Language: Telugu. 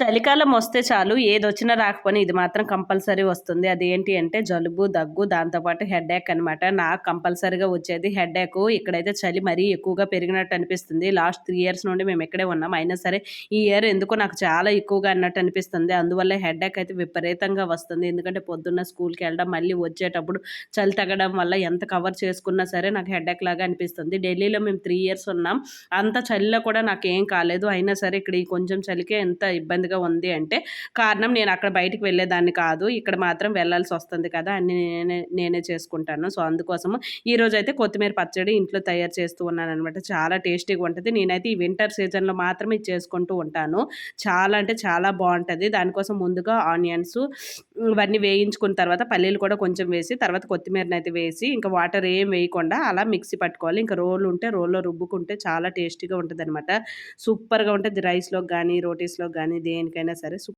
చలికాలం వస్తే చాలు ఏదొచ్చినా రాకపోయినా ఇది మాత్రం కంపల్సరీ వస్తుంది. అదేంటి అంటే జలుబు దగ్గు దాంతోపాటు హెడ్ఏక్ అనమాట నాకు కంపల్సరీగా వచ్చేది హెడేక్. ఇక్కడైతే చలి మరీ ఎక్కువగా పెరిగినట్టు అనిపిస్తుంది. లాస్ట్ త్రీ ఇయర్స్ నుండి మేము ఇక్కడే ఉన్నాం. అయినా సరే ఈ ఇయర్ ఎందుకో నాకు చాలా ఎక్కువగా అన్నట్టు అనిపిస్తుంది. అందువల్ల హెడేక్ అయితే విపరీతంగా వస్తుంది. ఎందుకంటే పొద్దున్న స్కూల్కి వెళ్ళడం మళ్ళీ వచ్చేటప్పుడు చలి తగ్గడం వల్ల ఎంత కవర్ చేసుకున్నా సరే నాకు హెడ్ఏక్ లాగా అనిపిస్తుంది. ఢిల్లీలో మేము త్రీ ఇయర్స్ ఉన్నాం. అంత చలిలో కూడా నాకు ఏం కాలేదు. అయినా సరే ఇక్కడ కొంచెం చలికే ఎంత ఇబ్బంది ఇబ్బందిగా ఉంది అంటే కారణం నేను అక్కడ బయటికి వెళ్ళేదాన్ని కాదు. ఇక్కడ మాత్రం వెళ్ళాల్సి వస్తుంది కదా అన్ని నేనే నేనే చేసుకుంటాను. సో అందుకోసము ఈరోజు అయితే కొత్తిమీర పచ్చడి ఇంట్లో తయారు చేస్తూ ఉన్నాను అనమాట చాలా టేస్టీగా ఉంటుంది. నేనైతే ఈ వింటర్ సీజన్లో మాత్రమే చేసుకుంటూ ఉంటాను. చాలా అంటే చాలా బాగుంటుంది. దానికోసం ముందుగా ఆనియన్స్ ఇవన్నీ వేయించుకున్న తర్వాత పల్లీలు కూడా కొంచెం వేసి తర్వాత కొత్తిమీరని అయితే వేసి ఇంకా వాటర్ ఏం వేయకుండా అలా మిక్సీ పట్టుకోవాలి. ఇంకా రోల్ ఉంటే రోల్లో రుబ్బుకుంటే చాలా టేస్టీగా ఉంటుంది అనమాట సూపర్గా ఉంటుంది రైస్లోకి కానీ రోటీస్లోకి కానీ దేనికైనా సరే.